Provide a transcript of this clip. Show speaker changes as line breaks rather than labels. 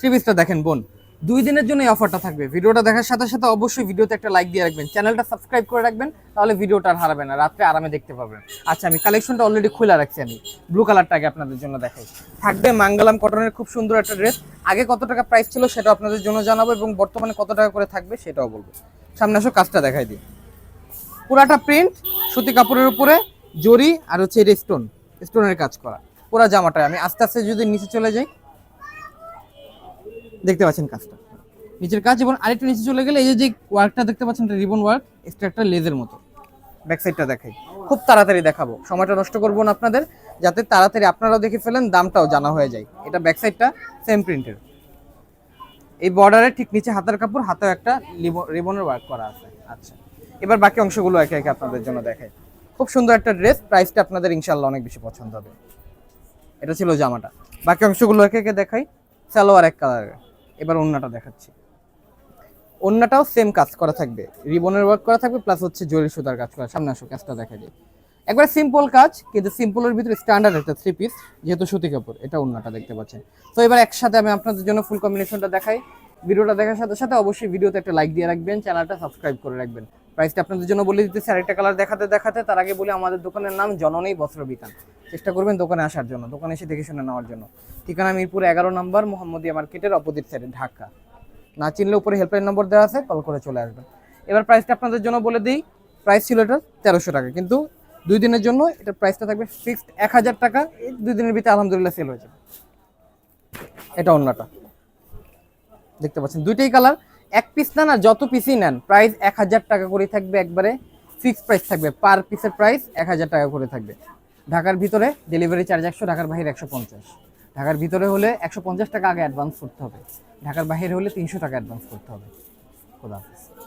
Three পিসটা দেখেন, বোন। দুই দিনের জন্য এই অফারটা থাকবে। ভিডিওটা দেখার সাথে সাথে অবশ্যই ভিডিওতে একটা লাইক দিয়ে রাখবেন। চ্যানেলটা সাবস্ক্রাইব করে রাখবেন, তাহলে ভিডিওটা আর হারাবেন না, রাত্রে আরামে দেখতে পাবেন আচ্ছা আমি কালেকশনটা অলরেডি খুলে রাখছি আমি। ব্লু কালারটা আগে আপনাদের জন্য দেখাই। থাকবে মাঙ্গালাম কটনের খুব সুন্দর একটা ড্রেস আগে কত টাকা প্রাইস ছিল সেটা আপনাদের জন্য জানাব এবং বর্তমানে কত টাকা করে থাকবে সেটাও বলব। সামনে আসো, কাজটা দেখাই দিই। পুরাটা প্রিন্ট সুতি কাপড়ের উপরে জরি আর হচ্ছে এটা স্টোন স্টোনের কাজ করা। পুরা জামাটা আমি আস্তে আস্তে যদি নিচে চলে যাই দেখতে পাচ্ছেন কাজটা। নিচের কাজ এবং আরেকটু নিচে চলে গেলে এই যে ওয়ার্কটা দেখতে পাচ্ছেন রিবন ওয়ার্ক এক্সট্রা একটা লেজের মতো। ব্যাক সাইডটা দেখাই। খুব তাড়াতাড়ি দেখাবো। সময়টা নষ্ট করব না আপনাদের যাতে তাড়াতাড়ি আপনারাও দেখে ফেলেন দামটাও জানা হয়ে যায়। এটা ব্যাক সাইডটা সেম প্রিন্টের এই বর্ডারের ঠিক নিচে হাতের কাপড় হাতেও একটা রিবনের ওয়ার্ক করা আছে। আচ্ছা। এবার বাকি অংশগুলো একে একে আপনাদের জন্য দেখাই। খুব সুন্দর একটা ড্রেস প্রাইসটা আপনাদের ইনশাল্লাহ অনেক বেশি পছন্দ হবে। এটা ছিল জামাটা। বাকি অংশগুলো একে একে দেখাই। সালোয়ার এক কালারের এবার অন্যটা দেখাচ্ছি। অন্যটাও সেম কাজ করা থাকবে। রিবনের ওয়ার্ক করা থাকবে প্লাস হচ্ছে জরি সুতার কাজ করা। সামনে আসো, কাজটা দেখা যায় একবার সিম্পল কাজ, কিন্তু সিম্পলের ভিতরে স্ট্যান্ডার্ড একটা থ্রি পিস যেহেতু সুতি কাপড়, এটা অন্যটা দেখতে পাচ্ছেন। তো এবার একসাথে আমি আপনাদের জন্য ফুল কম্বিনেশনটা দেখাই। ভিডিওটা দেখার সাথে সাথে অবশ্যই ভিডিওতে একটা লাইক দিয়ে রাখবেন চ্যানেলটা সাবস্ক্রাইব করে রাখবেন। প্রাইসটা আপনাদের জন্য বলে দিতেছি, আরেকটা কালার দেখাতে দেখাতে, তার আগে বলে আমাদের দোকানের নাম জননী বস্ত্র বিতান। চেষ্টা করবেন দোকানে আসার জন্য, দোকানে এসে দেখে শুনে নেওয়ার জন্য। ঠিকানা মিরপুর এগারো নম্বর মোহাম্মদিয়া মার্কেটের অপোজিট সাইডে ঢাকা। না চিনলে উপরে হেল্পলাইন নম্বর দেওয়া আছে কল করে চলে আসবেন। এবার প্রাইসটা আপনাদের জন্য বলে দিই প্রাইস ছিল এটা তেরোশো টাকা, কিন্তু দুই দিনের জন্য এটার প্রাইসটা থাকবে ফিক্সড এক হাজার টাকা, এই দুই দিনের ভিতরে আলহামদুলিল্লাহ সেল হয়ে যাবে। এটা অন্যটা। দেখতে পাচ্ছেন, দুইটাই কালার এক পিস না না যত পিসই নেন প্রাইস এক হাজার টাকা করে থাকবে একবারে ফিক্সড প্রাইস থাকবে পার পিসের প্রাইস এক হাজার টাকা করে থাকবে। ঢাকার ভিতরে ডেলিভারি চার্জ একশো, ঢাকার বাইরে একশো পঞ্চাশ। ঢাকার ভিতরে হলে একশো পঞ্চাশ টাকা আগে অ্যাডভান্স করতে হবে। ঢাকার বাইরে হলে তিনশো টাকা অ্যাডভান্স করতে হবে। খোদা হাফেজ।